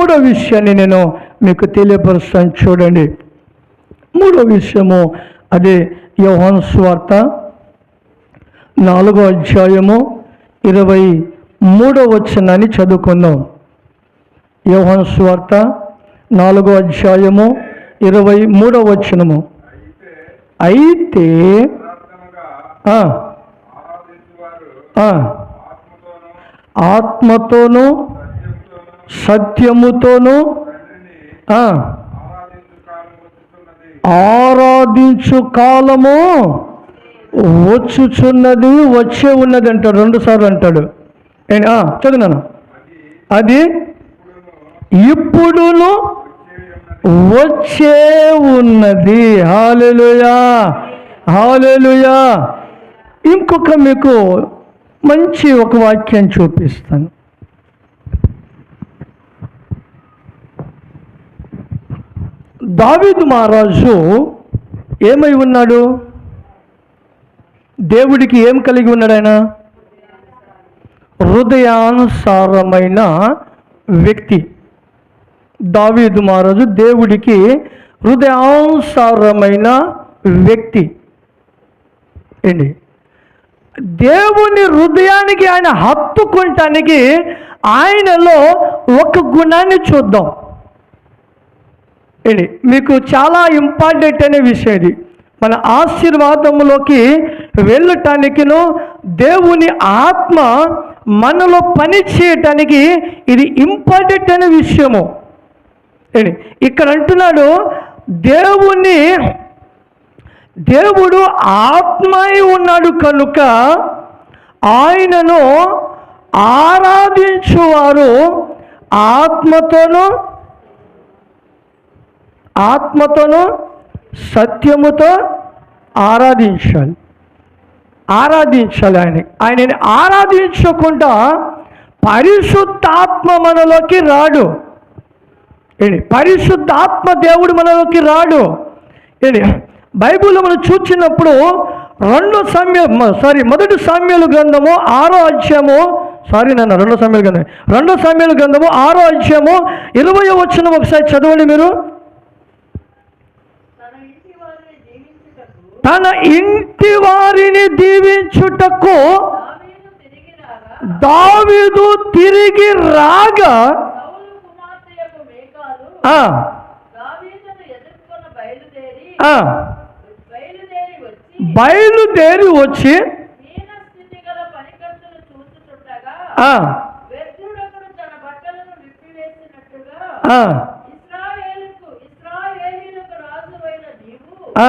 మూడో విషయాన్ని నేను మీకు తెలియపరుస్తాను చూడండి. మూడో విషయము అదే యోహన్ స్వార్త నాలుగో అధ్యాయము ఇరవై మూడో వచనాన్ని చదువుకుందాం. యోహన్ స్వార్త నాలుగో అధ్యాయము ఇరవై మూడో వచనము. అయితే ఆత్మతోనూ సత్యముతోనూ ఆరాధించు కాలము వచ్చుచున్నది వచ్చే ఉన్నది అంటాడు రెండు సార్లు అంటాడు. చదివినాను అది ఇప్పుడును వచ్చే ఉన్నది. Hallelujah hallelujah. ఇంకొక మీకు మంచి ఒక వాక్యం చూపిస్తాను. దావీదు మహారాజు ఏమై ఉన్నాడు? దేవుడికి ఏం కలిగి ఉన్నాడు ఆయన? హృదయానుసారమైన వ్యక్తి. దావీదు మహారాజు దేవుడికి హృదయానుసారమైన వ్యక్తి. ఏంటి? దేవుని హృదయానికి ఆయన హత్తుకుంటానికి ఆయనలో ఒక గుణాన్ని చూద్దాం. ఇది మీకు చాలా ఇంపార్టెంట్ అనే విషయం ఇది. మన ఆశీర్వాదంలోకి వెళ్ళటానికిను దేవుని ఆత్మ మనలో పని చేయటానికి ఇది ఇంపార్టెంట్ అనే విషయము. ఏంటి? ఇక్కడ అంటున్నాడు దేవుని దేవుడు ఆత్మై ఉన్నాడు కనుక ఆయనను ఆరాధించువారు ఆత్మతోనూ ఆత్మతోనూ సత్యముతో ఆరాధించాలి. ఆరాధించాలి ఆయన ఆయనని ఆరాధించకుండా పరిశుద్ధాత్మ మనలోకి రాడు. ఏంటి? పరిశుద్ధాత్మ దేవుడు మనలోకి రాడు. ఏంటి? బైబిల్లో మనం చూచినప్పుడు రెండు సామ్య సారీ మొదటి సామ్యాలు గ్రంథము ఆరో అధ్యాయము సారీ నాన్న రెండో సామ్యాలు గ్రంథం రెండో సామ్యాలు గ్రంథము ఆరో అధ్యాయము ఇరవై వచ్చిన ఒకసారి చదవండి మీరు. తన ఇంటి వారిని దీవించుటకు దావీదు తిరిగి రాగా బయలుదేరి వచ్చి ఆ,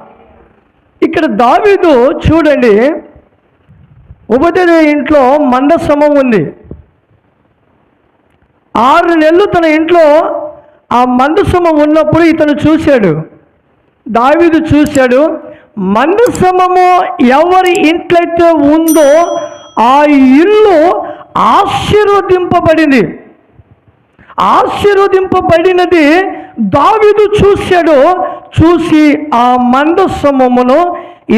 ఇక్కడ దావీదు చూడండి ఉపదేవి ఇంట్లో మందశ్రమం ఉంది. ఆరు నెలలు తన ఇంట్లో ఆ మందశ్రమం ఉన్నప్పుడు ఇతను చూశాడు. దావీదు చూశాడు మందశ్రమము ఎవరి ఇంట్లయితే ఉందో ఆ ఇల్లు ఆశీర్వదింపబడింది. ఆశీర్వదింపబడినది దావీదు చూశాడు చూసి ఆ మందసమమును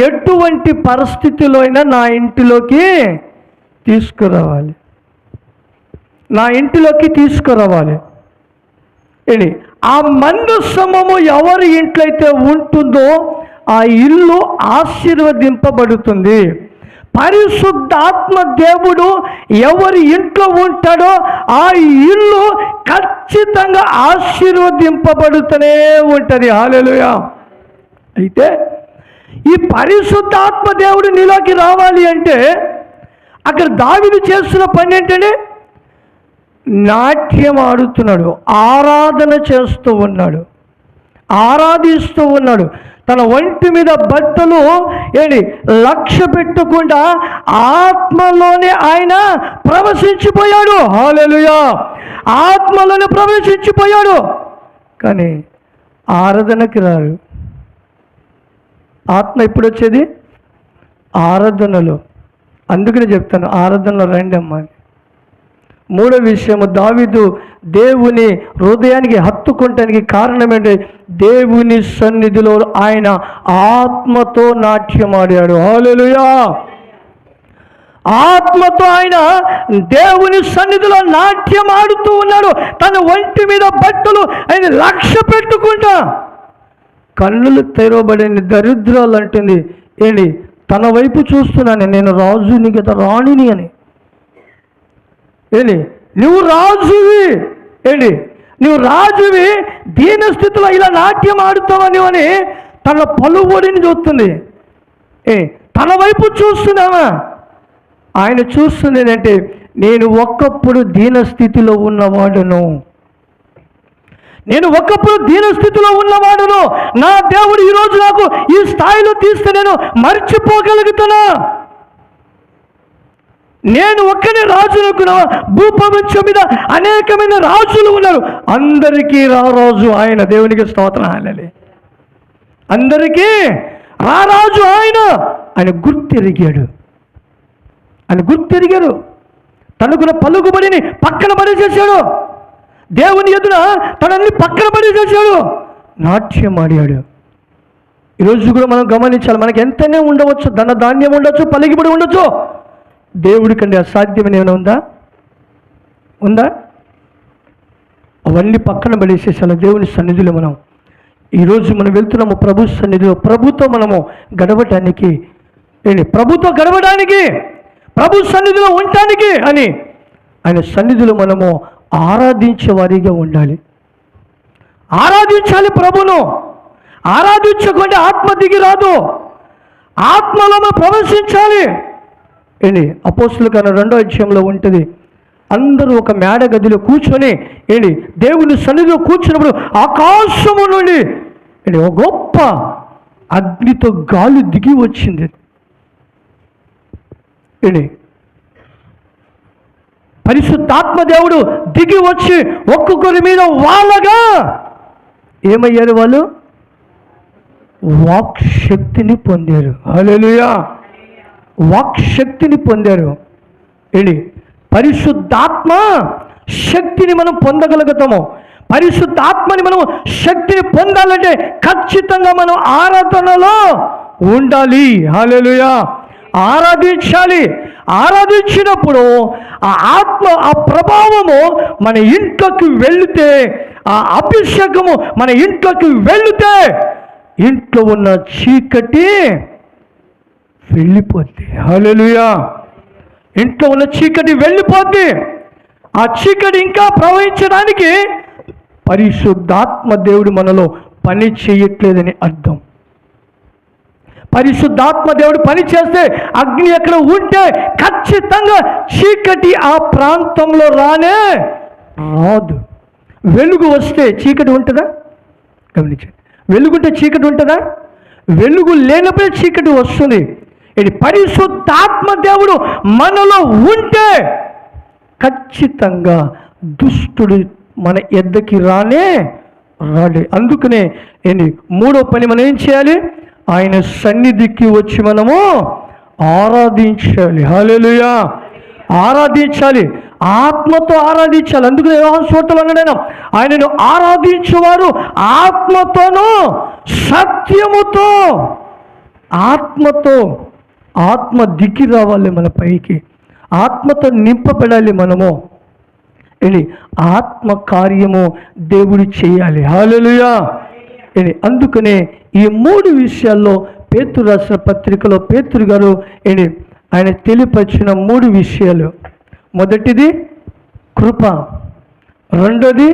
ఎటువంటి పరిస్థితిలో అయినా నా ఇంటిలోకి తీసుకురావాలి. నా ఇంటిలోకి తీసుకురావాలి. ఏంటి ఆ మందసమము ఎవరి ఇంట్లో అయితే ఉంటుందో ఆ ఇల్లు ఆశీర్వదింపబడుతుంది. పరిశుద్ధాత్మ దేవుడు ఎవరి ఇంట్లో ఉంటాడో ఆ ఇల్లు ఖచ్చితంగా ఆశీర్వదింపబడుతూనే ఉంటుంది. హాలెలుయా అయితే ఈ పరిశుద్ధాత్మ దేవుడు నీలోకి రావాలి అంటే అక్కడ దావిలు చేస్తున్న పని ఏంటంటే నాట్యం ఆడుతున్నాడు ఆరాధన చేస్తూ ఉన్నాడు ఆరాధిస్తూ ఉన్నాడు. తన ఒంటి మీద బట్టలు ఏంటి లక్ష్య పెట్టకుండా ఆత్మలోనే ఆయన ప్రవశించిపోయాడు. హాలెలుయా ఆత్మలోనే ప్రవేశించిపోయాడు. కానీ ఆరాధనకి రారు ఆత్మ ఎప్పుడు వచ్చేది ఆరాధనలో. అందుకనే చెప్తాను ఆరాధనలో రండి అమ్మాయి అని. మూడో విషయము దావిదు దేవుని హృదయానికి హత్తుకుంటానికి కారణం ఏంటి దేవుని సన్నిధిలో ఆయన ఆత్మతో నాట్యమాడాడు. హాలెలుయా ఆత్మతో ఆయన దేవుని సన్నిధిలో నాట్యం ఆడుతూ ఉన్నాడు. తన ఒంటి మీద బట్టలు ఆయన లక్ష్య పెట్టుకుంటా. కన్నులు తెరవబడిన దరిద్రాలు అంటుంది. ఏంటి తన వైపు చూస్తున్నాను నేను రాజుని కదా రాణిని అని. ఏంటి? నువ్వు రాజువి. ఏంటి? నువ్వు రాజువి దీన స్థితిలో ఇలా నాట్యం ఆడుతావా అని తన పలువుడిని చూస్తుంది. ఏ తన వైపు చూస్తున్నావా? ఆయన చూస్తుంది ఏంటంటే నేను ఒక్కప్పుడు దీన స్థితిలో ఉన్నవాడును. నేను ఒకప్పుడు దీన స్థితిలో ఉన్నవాడును. నా దేవుడు ఈరోజు నాకు ఈ స్థాయిలో తీస్తే నేను మర్చిపోగలుగుతున్నా. నేను ఒక్కనే రాజు అనుకున్నా భూప్రపంచం మీద అనేకమైన రాజులు ఉన్నారు. అందరికీ రారాజు ఆయన దేవునికి స్తోత్రం. ఆడాలి అందరికీ రారాజు ఆయన ఆయన గుర్తిరిగాడు. ఆయన గుర్తెరిగారు. తనకున్న పలుకుబడిని పక్కన పడేసేసాడు దేవుని ఎదుట తనని పక్కన పడేసేసాడు నాట్యం ఆడాడు. ఈరోజు కూడా మనం గమనించాలి మనకి ఎంతనే ఉండవచ్చు ధన ధాన్యం ఉండొచ్చు పలికిబడి ఉండొచ్చు. దేవుడి కంటే అసాధ్యమైన ఏమైనా ఉందా? ఉందా? అవన్నీ పక్కన పడేసేసాను దేవుని సన్నిధిలో మనం ఈరోజు మనం వెళ్తున్నాము. ప్రభు సన్నిధిలో. ప్రభుతో మనము గడవటానికి ఏంటి? ప్రభుతో గడవడానికి ప్రభు సన్నిధిలో ఉండటానికి అని ఆయన సన్నిధిలో మనము ఆరాధించే వారిగా ఉండాలి. ఆరాధించాలి ప్రభును. ఆరాధించకుండా ఆత్మ దిగి రాదు. ఆత్మలో మనం ప్రవేశించాలి. ఏంటి అపోస్తుల కన్నా రెండో అధ్యాయంలో ఉంటుంది. అందరూ ఒక మేడ గదిలో కూర్చొని ఏంటి దేవుని సన్నిధిలో కూర్చున్నప్పుడు ఆకాశము నుండి ఏంటి ఒక గొప్ప అగ్నితో గాలి దిగి వచ్చింది. ఏంటి పరిశుద్ధాత్మ దేవుడు దిగి వచ్చి ఒక్కొక్కరి మీద వాళ్ళగా ఏమయ్యారు వాళ్ళు? వాక్ శక్తిని పొందారు. హలో వాక్ శక్తిని పొందారు. వెళ్ళి పరిశుద్ధాత్మ శక్తిని మనం పొందగలుగుతాము. పరిశుద్ధాత్మని మనం శక్తిని పొందాలంటే ఖచ్చితంగా మనం ఆరాధనలో ఉండాలి. హల్లెలూయా. ఆరాధించాలి. ఆరాధించినప్పుడు ఆ ఆత్మ ఆ ప్రభావము మన ఇంట్లోకి వెళితే ఆ అభిషేకము మన ఇంట్లోకి వెళితే ఇంట్లో ఉన్న చీకటి వెళ్ళిపోద్ది. హల్లెలూయా ఇంట్లో ఉన్న చీకటి వెళ్ళిపోద్ది. ఆ చీకటి ఇంకా ప్రవహించడానికి పరిశుద్ధాత్మ దేవుడు మనలో పని చేయట్లేదని అర్థం. పరిశుద్ధాత్మ దేవుడు పని చేస్తే అగ్ని ఎక్కడ ఉంటే ఖచ్చితంగా చీకటి ఆ ప్రాంతంలో రానే రాదు. వెలుగు వస్తే చీకటి ఉంటుందా? గమనించండి. వెలుగుంటే చీకటి ఉంటుందా? వెలుగు లేనప్పుడే చీకటి వస్తుంది. ఇది పరిశుద్ధాత్మ దేవుడు మనలో ఉంటే ఖచ్చితంగా దుష్టుడు మన ఎద్దకి రానే రాడే. అందుకనే ఏంటి మూడో పని మనం ఏం చేయాలి? ఆయన సన్నిధికి వచ్చి మనము ఆరాధించాలి. హాలేలుయా ఆరాధించాలి. ఆత్మతో ఆరాధించాలి. అందుకనే వ్యవహార సువార్తలో అన్నాడైనా ఆయనను ఆరాధించేవారు ఆత్మతోనూ సత్యముతో ఆత్మతో ఆత్మ దిక్కి రావాలి మన పైకి. ఆత్మతో నింపబడాలి మనము. ఏంటి ఆత్మ కార్యము దేవుడు చేయాలి. హాలలుయా ఏంటి అందుకనే ఈ మూడు విషయాల్లో పేతురు రాసిన పత్రికలో పేతురు గారు ఏంటి ఆయన తెలియపరిచిన మూడు విషయాలు. మొదటిది కృప. రెండోది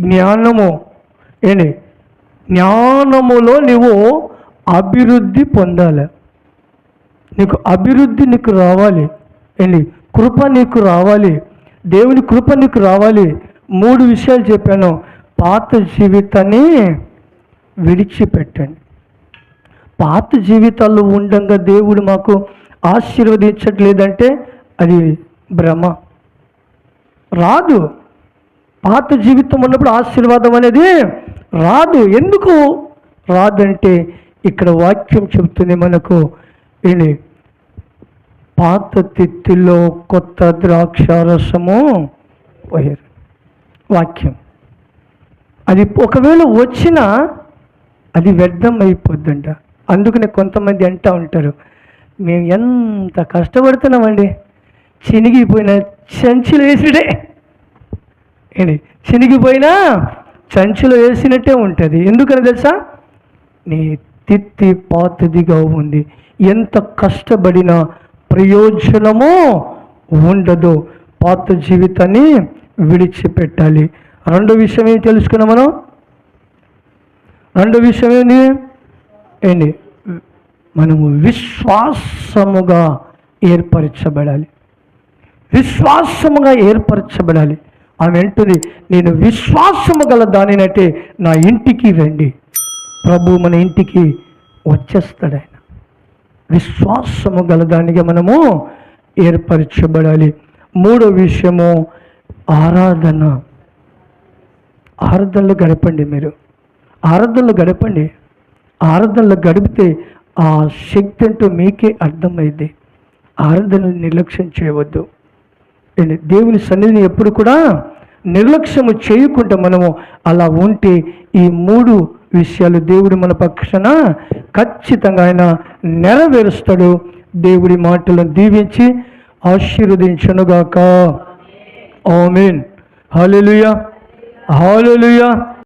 జ్ఞానము. ఏంటి జ్ఞానములో నువ్వు అభివృద్ధి పొందాలి. నీకు అభివృద్ధి నీకు రావాలి. ఏంటి? కృప నీకు రావాలి. దేవుని కృప నీకు రావాలి. మూడు విషయాలు చెప్పాను. పాత జీవితాన్ని విడిచిపెట్టండి. పాత జీవితాల్లో ఉండంగా దేవుడు మాకు ఆశీర్వదించట్లేదంటే అది భ్రమ. రాదు. పాత జీవితం ఉన్నప్పుడు ఆశీర్వాదం అనేది రాదు. ఎందుకు? రాదంటే ఇక్కడ వాక్యం చెబుతుంది మనకు. ఏంటి పాత తిత్తిలో కొత్త ద్రాక్ష రసము పోయారు. వాక్యం. అది ఒకవేళ వచ్చినా అది వ్యర్థం అయిపోద్దంట. అందుకనే కొంతమంది అంటూ ఉంటారు మేము ఎంత కష్టపడుతున్నామండి. చినిగిపోయిన సంచులు వేసిడే. ఏంటి? చినిగిపోయినా సంచులు వేసినట్టే ఉంటుంది. ఎందుకని తెలుసా? నీ తిత్తి పాతదిగా ఉంది. ఎంత కష్టపడినా ప్రయోజనము ఉండదు. పాత జీవితాన్ని విడిచిపెట్టాలి. రెండో విషయం ఏం తెలుసుకున్నాం మనం? రెండో విషయం ఏంటి ఏంటి మనము విశ్వాసముగా ఏర్పరచబడాలి. విశ్వాసముగా ఏర్పరచబడాలి. ఆమె అంటుంది నేను విశ్వాసము గల దానినట్టే నా ఇంటికి రండి. ప్రభు మన ఇంటికి వచ్చేస్తాడు ఆయన విశ్వాసము గలదానిగా మనము ఏర్పరచబడాలి. మూడో విషయము ఆరాధన. ఆరాధనలు గడపండి మీరు. ఆరాధనలు గడపండి. ఆరాధనలు గడిపితే ఆ శక్తి అంటూ మీకే అర్థమైంది. ఆరాధనలు నిర్లక్ష్యం చేయవద్దు. దేవుని సన్నిధిని ఎప్పుడు కూడా నిర్లక్ష్యము చేయకుండా మనము అలా ఉంటే ఈ మూడు విషయాలు దేవుడు మన పక్షాన ఖచ్చితంగా ఆయన నెరవేరుస్తాడు. దేవుడి మాటలను దీవించి ఆశీర్వదించనుగాక. ఆమెన్. Hallelujah hallelujah